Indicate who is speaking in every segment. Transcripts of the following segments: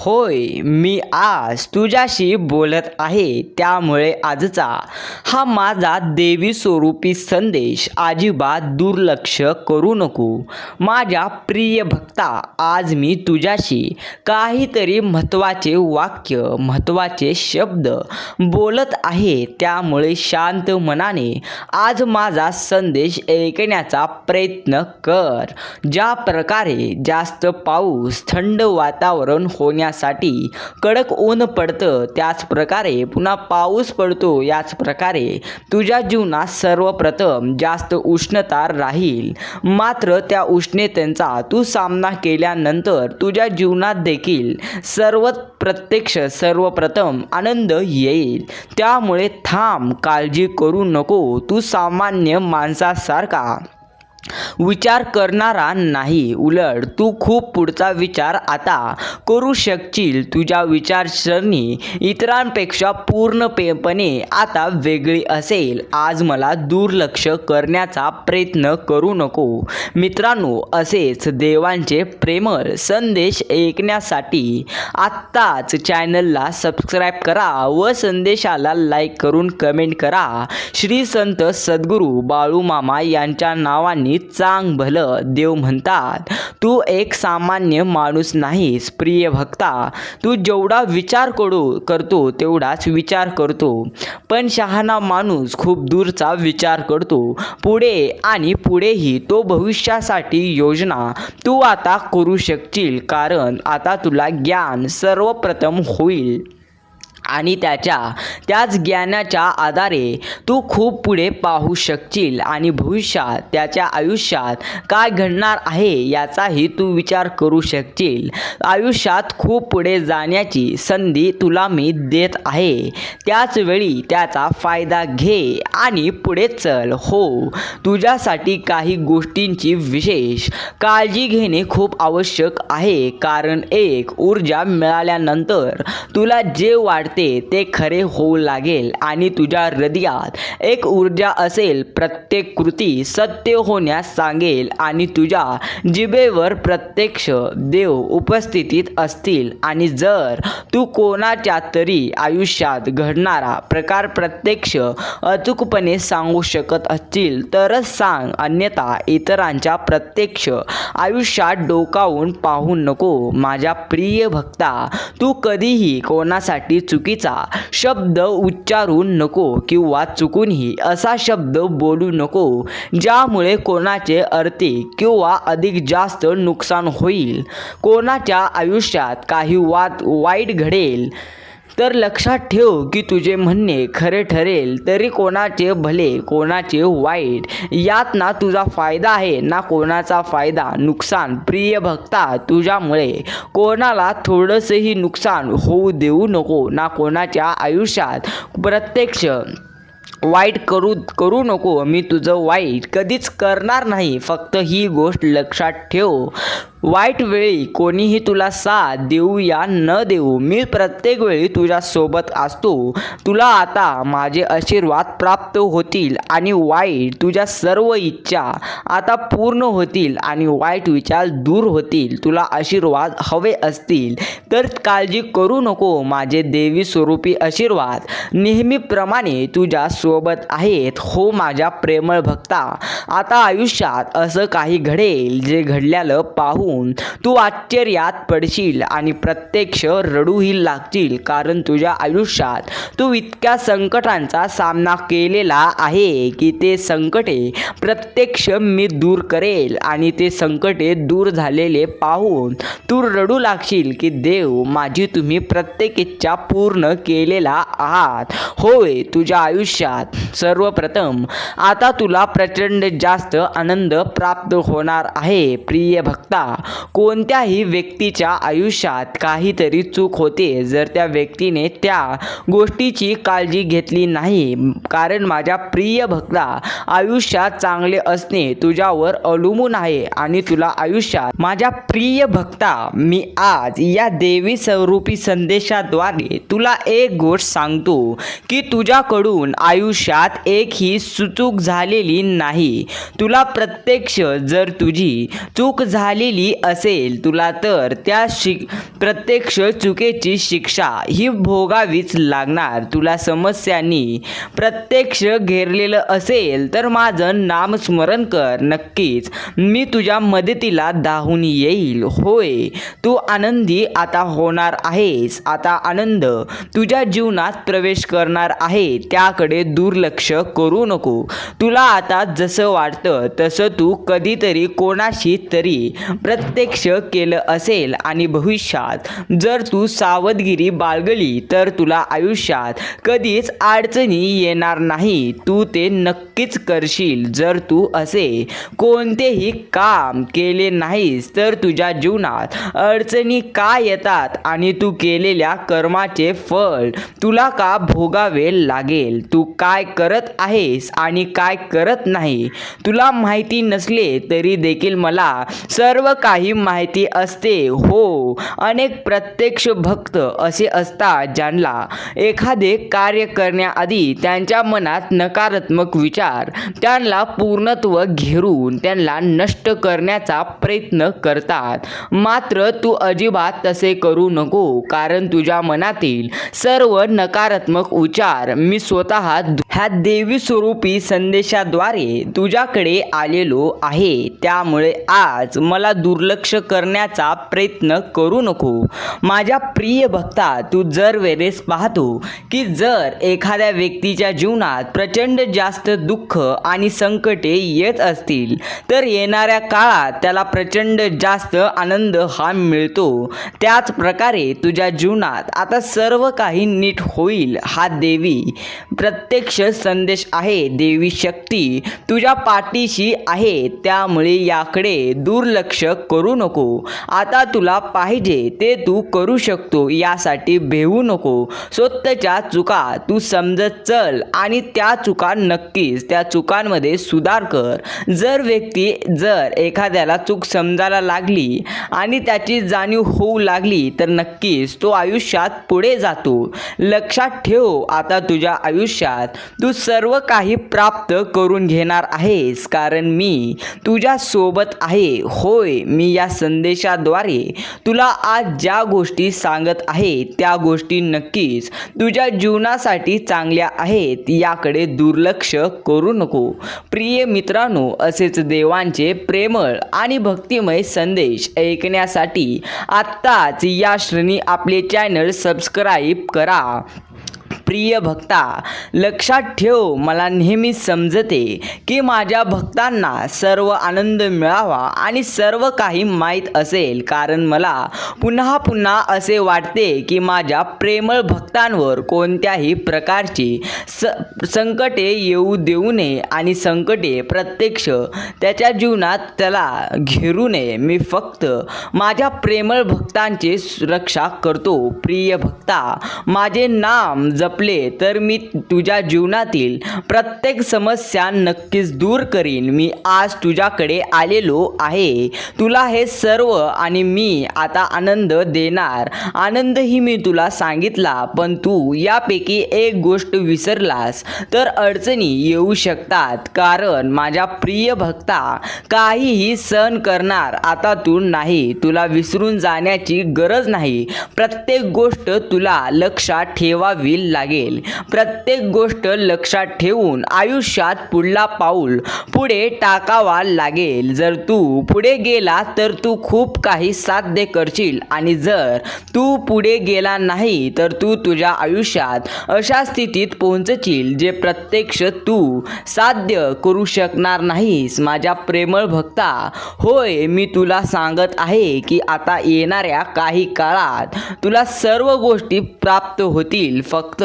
Speaker 1: होय मी आज तुझ्याशी बोलत आहे. त्यामुळे आजचा हा माझा देवी स्वरूपी संदेश अजिबात दुर्लक्ष करू नको. माझ्या प्रिय भक्ता आज मी तुझ्याशी काहीतरी महत्त्वाचे वाक्य महत्त्वाचे शब्द बोलत आहे. त्यामुळे शांत मनाने आज माझा संदेश ऐकण्याचा प्रयत्न कर. ज्या प्रकारे जास्त पाऊस थंड वातावरण होण्या होण्यासाठी कडक ऊन पडतं त्याच प्रकारे पुन्हा पाऊस पडतो याच प्रकारे तुझ्या जीवनात सर्वप्रथम जास्त उष्णता राहील. मात्र त्या उष्णतेचा तू सामना केल्यानंतर तुझ्या जीवनात देखील सर्व प्रत्यक्ष सर्वप्रथम आनंद येईल. त्यामुळे थांब काळजी करू नको. तू सामान्य माणसासारखा विचार करणारा नाही. उलट तू खूप पुढचा विचार आता करू शकशील. तुझ्या विचारसरणी इतरांपेक्षा पूर्णपणे आता वेगळी असेल. आज मला दुर्लक्ष करण्याचा प्रयत्न करू नको. मित्रांनो असेच देवांचे प्रेमळ संदेश ऐकण्यासाठी आत्ताच चॅनलला सबस्क्राईब करा व संदेशाला लाईक करून कमेंट करा. श्री संत सद्गुरू बाळूमामा यांच्या नावाने चांग भलं देव म्हणतात. तू एक सामान्य माणूस नाहीस प्रिय भक्ता. तू जेवढा विचार करू करतो तेवढाच विचार करतो. पण शहाणा माणूस खूप दूरचा विचार करतो. पुढे आणि पुढेही तो भविष्यासाठी योजना तू आता करू शकशील कारण आता तुला ज्ञान सर्वप्रथम होईल. आणि त्याच्या त्याच ज्ञानाच्या आधारे तू खूप पुढे पाहू शकशील आणि भविष्यात त्याच्या आयुष्यात काय घडणार आहे याचाही तू विचार करू शकशील. आयुष्यात खूप पुढे जाण्याची संधी तुला मी देत आहे. त्याचवेळी त्याचा फायदा घे आणि पुढे चल हो. तुझ्यासाठी काही गोष्टींची विशेष काळजी घेणे खूप आवश्यक आहे. कारण एक ऊर्जा मिळाल्यानंतर तुला जे वाटते ते खरे होऊ लागेल आणि तुझ्या हृदयात एक ऊर्जा असेल प्रत्येक कृती सत्य होण्यास सांगेल आणि तुझ्या जिभेवर प्रत्यक्ष देव उपस्थितीत असतील. आणि जर तू कोणाच्या तरी आयुष्यात घडणारा प्रकार प्रत्यक्ष अचूकपणे सांगू शकत असतील तरच सांग. अन्यथा इतरांच्या प्रत्यक्ष आयुष्यात डोकावून पाहू नको. माझ्या प्रिय भक्ता तू कधीही कोणासाठी चुकी चुकीचा शब्द उच्चारू नको किंवा चुकूनही असा शब्द बोलू नको ज्यामुळे कोणाचे अर्थे किंवा अधिक जास्त नुकसान होईल. कोणाच्या आयुष्यात काही वाद वाईट घडेल तर लक्षात ठेव की तुझे म्हणणे खरे ठरेल तरी कोणाचे भले कोणाचे वाईट. यात ना तुझा फायदा आहे ना कोणाचा फायदा. नुकसान. प्रिय भक्ता तुझ्यामुळे कोणाला थोडंसंही नुकसान होऊ देऊ नको ना कोणाच्या आयुष्यात प्रत्यक्ष वाईट करू करू नको. मी तुझं वाईट कधीच करणार नाही. फक्त ही गोष्ट लक्षात ठेव. वाईट वेळी कोणीही तुला साथ देऊ या न देऊ मी प्रत्येक वेळी तुझ्यासोबत असतो. तुला आता माझे आशीर्वाद प्राप्त होतील आणि वाईट तुझ्या सर्व इच्छा आता पूर्ण होतील आणि वाईट विचार दूर होतील. तुला आशीर्वाद हवे असतील. तर काळजी करू नको माझे देवी स्वरूपी आशीर्वाद. नेहमीप्रमाणे तुझ्या सोबत आहेत हो माझ्या प्रेमळ भक्ता. आता आयुष्यात असं काही घडेल जे घडल्यालं होऊन तू आश्चर्यात पडशील आणि प्रत्यक्ष रडूही लागतील कारण तुझ्या आयुष्यात तू इतक्या संकटांचा सामना केलेला आहे की ते संकटे प्रत्यक्ष मी दूर करेल आणि ते संकटे दूर झालेले पाहून तू रडू लागशील की देव माझी तुम्ही प्रत्येक इच्छा पूर्ण केलेला आहात. होय तुझ्या आयुष्यात सर्वप्रथम आता तुला प्रचंड जास्त आनंद प्राप्त होणार आहे प्रिय भक्ता. कोणत्याही व्यक्तीच्या आयुष्यात काहीतरी चूक होते जर त्या व्यक्तीने त्या गोष्टीची काळजी घेतली नाही. कारण माझ्या प्रिय भक्ता आयुष्यात चांगले असणे तुझ्यावर अवलंबून आहे आणि तुला आयुष्यात माझ्या प्रिय भक्ता मी आज या देवी स्वरूपी संदेशाद्वारे तुला एक गोष्ट सांगतो की तुझ्याकडून आयुष्यात एकही सुचूक झालेली नाही. तुला प्रत्यक्ष जर तुझी चूक झालेली माहिती असेल तुला तर त्या शिक प्रत्यक्ष चुकीची शिक्षा ही भोगावीच लागणार. तुला समस्यांनी प्रत्यक्ष घेरलेलं असेल तर माझं नामस्मरण कर. नक्कीच मी तुझ्या मदतीला धावून येईल. होय तू आनंदी आता होणार आहेस. आता आनंद तुझ्या जीवनात प्रवेश करणार आहे. त्याकडे दुर्लक्ष करू नको. तुला आता जसं वाटतं तसं तू कधीतरी कोणाशी तरी प्रत्यक्ष केलं असेल आणि भविष्यात जर तू सावधगिरी बाळगली तर तुला आयुष्यात कधीच अडचणी येणार नाही तू ते नक्कीच करशील. जर तू असे कोणतेही काम केले नाहीस तर तुझ्या जीवनात अडचणी का येतात आणि तू केलेल्या कर्माचे फळ तुला का भोगावे लागेल? तू काय करत आहेस आणि काय करत नाही? तुला माहिती नसले तरी देखील मला सर्व का काही माहिती असते. हो अनेक प्रत्यक्ष भक्त असे असतात ज्यांना एखादे कार्य करण्याआधी त्यांच्या मनात नकारात्मक विचार त्यांना पूर्णत्व घेरून त्यांना नष्ट करण्याचा प्रयत्न करतात. मात्र तू अजिबात तसे करू नको कारण तुझ्या मनातील सर्व नकारात्मक विचार मी स्वतः ह्या देवी स्वरूपी संदेशाद्वारे तुझ्याकडे आलेलो आहे. त्यामुळे आज मला दुर्लक्ष करण्याचा प्रयत्न करू नको. माझ्या प्रिय भक्ता तू जर वेळेस पाहतो की जर एखाद्या व्यक्तीच्या जीवनात प्रचंड जास्त दुःख आणि संकटे येत असतील तर येणाऱ्या काळात त्याला प्रचंड जास्त आनंद हा मिळतो. त्याच प्रकारे तुझ्या जीवनात आता सर्व काही नीट होईल हा देवी प्रत्यक्ष संदेश आहे. देवी शक्ती तुझ्या पाठीशी आहे त्यामुळे याकडे दुर्लक्ष करू नको. आता तुला पाहिजे ते तू करू शकतो यासाठी भेवू नको. स्वतःच्या चुका तू समजत चल आणि त्या चुका नक्कीच त्या चुकांमध्ये सुधार कर. जर व्यक्ती जर एखाद्याला चूक समजायला लागली आणि त्याची जाणीव होऊ लागली तर नक्कीच तो आयुष्यात पुढे जातो. लक्षात ठेव आता तुझ्या आयुष्यात तू सर्व काही प्राप्त करून घेणार आहेस. कारण मी तुझ्या सोबत आहे. होय मी या संदेशाद्वारे तुला आज ज्या गोष्टी सांगत आहे त्या गोष्टी नक्कीच तुझ्या जीवनासाठी चांगल्या आहेत याकडे दुर्लक्ष करू नको. प्रिय मित्रांनो असेच देवांचे प्रेमळ आणि भक्तिमय संदेश ऐकण्यासाठी आत्ताच या श्रेणी आपले चॅनल सबस्क्राईब करा. प्रिय भक्ता लक्षात ठेव मला नेहमी समजते की माझ्या भक्तांना सर्व आनंद मिळावा आणि सर्व काही माहीत असेल. कारण मला पुन्हा पुन्हा असे वाटते की माझ्या प्रेमळ भक्तांवर कोणत्याही प्रकारची स संकटे येऊ देऊ नये आणि संकटे प्रत्यक्ष त्याच्या जीवनात त्याला घेरू नये. मी फक्त माझ्या प्रेमळ भक्तांची रक्षा करतो. प्रिय भक्ता माझे नाम जप जपले तर मी तुझ्या जीवनातील प्रत्येक समस्या नक्कीच दूर करीन. मी आज तुझ्याकडे आलेलो आहे. तुला हे सर्व आणि मी आता आनंद देणार. आनंदही मी तुला सांगितला पण तू यापैकी एक गोष्ट विसरलास. तर अडचणी येऊ शकतात कारण माझ्या प्रिय भक्ता काहीही सहन करणार आता तू नाही. तुला विसरून जाण्याची गरज नाही. प्रत्येक गोष्ट तुला लक्षात ठेवावी लागेल. प्रत्येक गोष्ट लक्षात ठेवून आयुष्यात पुढला पाऊल पुढे टाकावा लागेल. जर तू पुढे गेला तर तू खूप काही साध्य करशील आणि जर तू पुढे गेला नाही तर तू तुझ्या आयुष्यात अशा स्थितीत पोहोचशील जे प्रत्यक्ष तू साध्य करू शकणार नाहीस. माझ्या प्रेमळ भक्ता होय मी तुला सांगत आहे की आता येणाऱ्या काही काळात तुला सर्व गोष्टी प्राप्त होतील. फक्त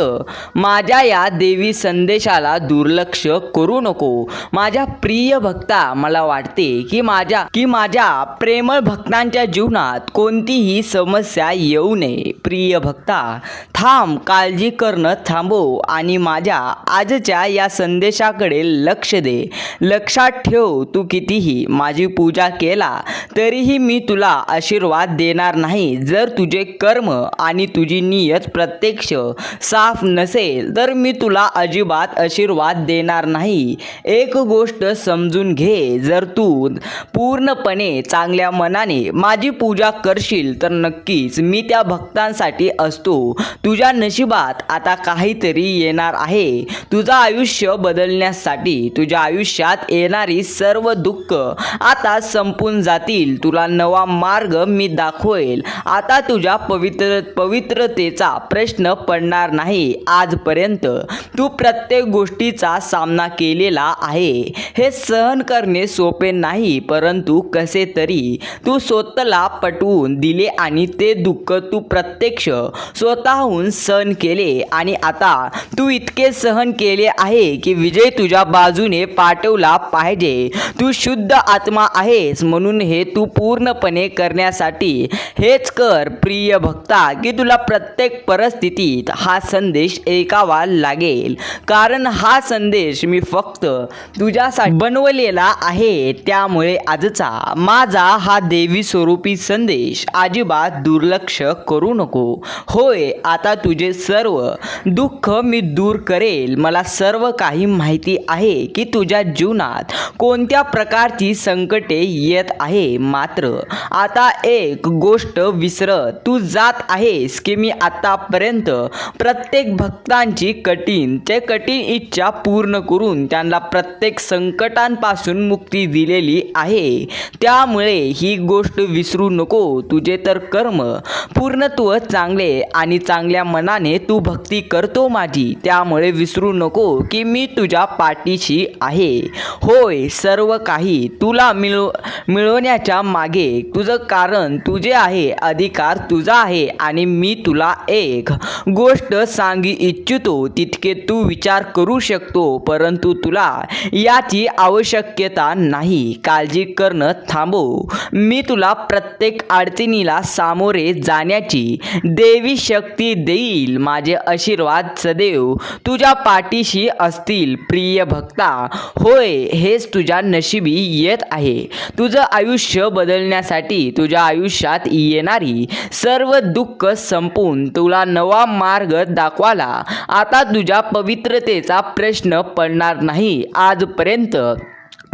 Speaker 1: माझ्या या देवी संदेशाला दुर्लक्ष करू नको. माझ्या प्रिय भक्ता मला वाटते की माझ्या की माझ्या प्रेमळ भक्तांच्या जीवनात कोणतीही समस्या येऊ नये. प्रिय भक्ता थांब काळजी करणं थांबव आणि माझ्या आजच्या या संदेशाकडे लक्ष दे. लक्षात ठेव तू कितीही माझी पूजा केला तरीही मी तुला आशीर्वाद देणार नाही. जर तुझे कर्म आणि तुझी नियत प्रत्यक्ष साफ नसेल तर मी तुला अजिबात आशीर्वाद देणार नाही. एक गोष्ट समजून घे जर तू पूर्णपणे चांगल्या मनाने माझी पूजा करशील तर नक्कीच मी त्या भक्तांसाठी असतो. तुझ्या नशिबात आता काहीतरी येणार आहे. तुझं आयुष्य बदलण्यासाठी तुझ्या आयुष्यात येणारी सर्व दुःख आता संपून जातील. तुला नवा मार्ग मी दाखवेल. आता तुझ्या पवित्र पवित्रतेचा प्रश्न पडणार नाही. आजपर्यंत तू प्रत्येक गोष्टीचा सामना केलेला आहे. हे सहन करणे सोपे नाही परंतु कसे तरी तू स्वतःला पटवून दिले आणि ते दुःख तू प्रत्यक्ष स्वतःहून सहन केले. आणि आता तू इतके सहन केले आहे की विजय तुझ्या बाजूने पाठवला पाहिजे. तू शुद्ध आत्मा आहेस म्हणून हे तू पूर्णपणे करण्यासाठी हेच कर प्रिय भक्ता की तुला प्रत्येक परिस्थितीत हा संदेश ऐकावा लागेल. कारण हा संदेश मी फक्त तुझ्यासाठी बनवलेला आहे. त्यामुळे आजचा माझा हा देवी स्वरूपी संदेश अजिबात दुर्लक्ष करू नको. होय आता तुझे सर्व दुःख मी दूर करेल. मला सर्व काही माहिती आहे की तुझ्या जीवनात कोणत्या प्रकारची संकटे येत आहे. मात्र आता एक गोष्ट विसरत तू जात आहेस की मी आतापर्यंत प्रत्येक भक्तांची कठीण ते कठीण इच्छा पूर्ण करून त्यांना प्रत्येक संकटांपासून मुक्ती दिलेली आहे. त्यामुळे ही गोष्ट विसरू नको तुझे तर कर्म पूर्णत्व चांगले आणि चांगल्या मनाने तू भक्ती करतो माझी. त्यामुळे विसरू नको की मी तुझ्या पाठीशी आहे. होय सर्व काही तुला मिळव मिळवण्याच्या मागे तुझं कारण तुझे आहे अधिकार तुझा आहे आणि मी तुला एक गोष्ट सांग इच्छितो तितके तू विचार करू शकतो परंतु तुला याची आवश्यकता नाही. काळजी करणं थांबव. मी तुला प्रत्येक अडचणीला सामोरे जाण्याची देवी शक्ती देईल. माझे आशीर्वाद सदैव तुझ्या पाठीशी असतील प्रिय भक्ता. होय हेच तुझ्या नशिबी येत आहे. तुझं आयुष्य बदलण्यासाठी तुझ्या आयुष्यात येणारी सर्व दुःख संपून तुला नवा मार्ग दाखवाला आता तुझ्या पवित्रतेचा प्रश्न पडणार नाही. आजपर्यंत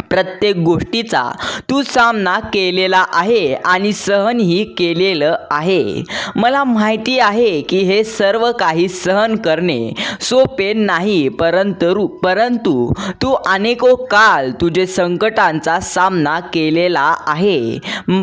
Speaker 1: प्रत्येक गोष्टीचा तू सामना केलेला आहे आणि सहनही केलेलं आहे. मला माहिती आहे की हे सर्व काही सहन करणे सोपे नाही परंतु परंतु तू अनेको काल तुझे संकटांचा सामना केलेला आहे.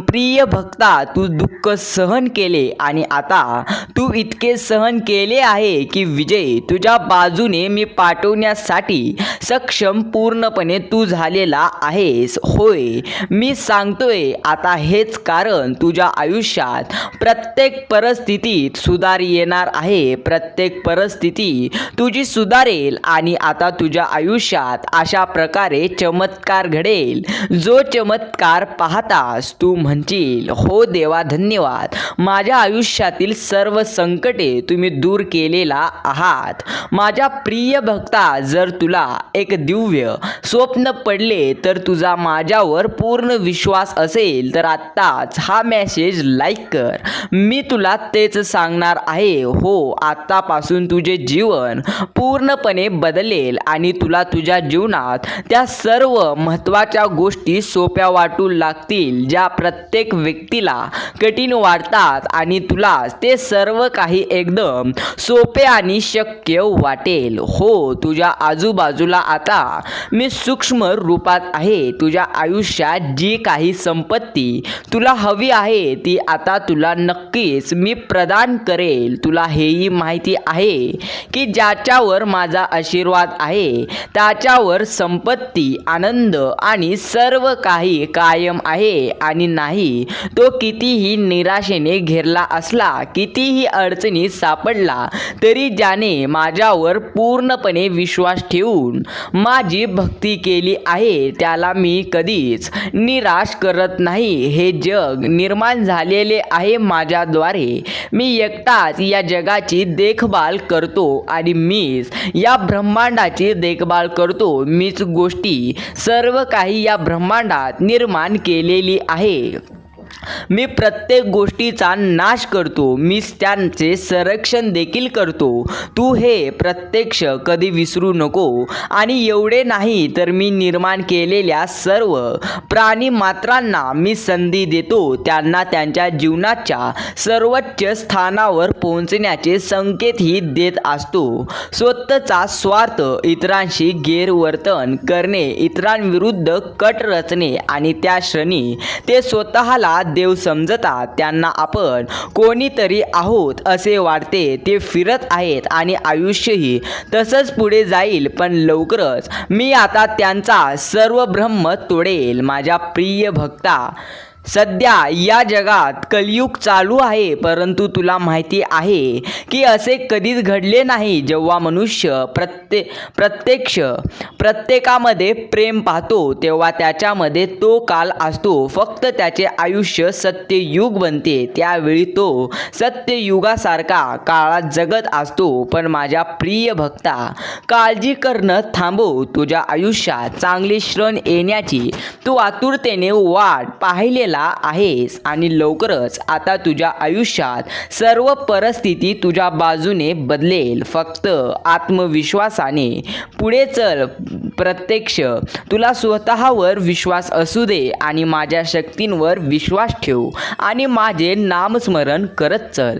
Speaker 1: प्रिय भक्ता तू दुःख सहन केले आणि आता तू इतके सहन केले आहे की विजय तुझ्या बाजूने मी पाठवण्यासाठी सक्षम पूर्णपणे तू झालेला आहेस. होय मी सांगतोय आता हेच कारण तुझ्या आयुष्यात प्रत्येक परिस्थितीत सुधार येणार आहे. प्रत्येक परिस्थिती तुझी सुधारेल आणि आता तुझ्या आयुष्यात अशा प्रकारे चमत्कार घडेल. जो चमत्कार पाहतास तू म्हणशील हो देवा धन्यवाद. माझ्या आयुष्यातील सर्व संकटे तुम्ही दूर केलेला आहात. माझ्या प्रिय भक्ता जर तुला एक दिव्य स्वप्न पडले तर तुझा माझ्यावर पूर्ण विश्वास असेल तर आत्ताच हा मेसेज लाईक कर. मी तुला तेच सांगणार आहे. हो आत्तापासून तुझे जीवन पूर्णपणे बदलेल आणि तुला तुझ्या जीवनात त्या सर्व महत्त्वाच्या गोष्टी सोप्या वाटू लागतील ज्या प्रत्येक व्यक्तीला कठीण वाटतात आणि तुला ते सर्व काही एकदम सोपे आणि शक्य वाटेल. हो तुझ्या आजूबाजूला आता मी सूक्ष्म रूपात आहे. तुझ्या आयुष्यात जी काही संपत्ती तुला हवी आहे ती आता तुला नक्कीच मी प्रदान करेल. तुला हेही माहिती आहे की ज्याच्यावर माझा आशीर्वाद आहे त्याच्यावर संपत्ती आनंद आणि सर्व काही कायम आहे आणि नाही तो कितीही निराशेने घेरला असला कितीही अडचणीत सापडला तरी ज्याने माझ्यावर पूर्णपणे विश्वास ठेवून माझी भक्ती केली आहे त्याला मी कधीच निराश करत नाही. हे जग निर्माण झालेले आहे माझ्याद्वारे. मी एकटाच या जगाची देखभाल करतो आणि मीच या ब्रह्मांडाची देखभाल करतो. मीच गोष्टी सर्व काही या ब्रह्मांडात निर्माण केलेली आहे. मी प्रत्येक गोष्टीचा नाश करतो. मी त्यांचे संरक्षण देखील करतो. तू हे प्रत्यक्ष कधी विसरू नको. आणि एवढे नाही तर मी निर्माण केलेल्या सर्व प्राणी मात्रांना मी संधी देतो. त्यांना त्यांच्या जीवनाच्या सर्वोच्च स्थानावर पोहोचण्याचे संकेतही देत असतो. स्वतःचा स्वार्थ इतरांशी गैरवर्तन करणे इतरांविरुद्ध कट रचणे आणि त्या क्षणी ते स्वतःला देव समजतात त्यांना आपण कोणीतरी आहोत असे वाटते. ते फिरत आहेत आणि आयुष्यही तसंच पुढे जाईल पण लवकरच मी आता त्यांचा सर्व ब्रह्म तोडेल माझ्या प्रिय भक्ता. सध्या या जगात कलयुग चालू आहे परंतु तुला माहिती आहे की असे कधीच घडले नाही जेव्हा मनुष्य प्रत्ये प्रत्यक्ष प्रत्येकामध्ये प्रेम पाहतो तेव्हा त्याच्यामध्ये तो काल असतो. फक्त त्याचे आयुष्य सत्ययुग बनते. त्यावेळी तो सत्ययुगासारखा काळात जगत असतो. पण माझ्या प्रिय भक्ता काळजी करणं थांबव. तुझ्या आयुष्यात चांगले क्षण येण्याची तू आतुरतेने वाट पाहिलेला आहेस आणि लवकरच आता तुझ्या आयुष्यात सर्व परिस्थिती तुझ्या बाजूने बदलेल. फक्त आत्मविश्वासाने. पुढे चल प्रत्यक्ष. तुला स्वतःवर विश्वास असू दे आणि माझ्या शक्तींवर विश्वास ठेव आणि माझे नामस्मरण करत चल.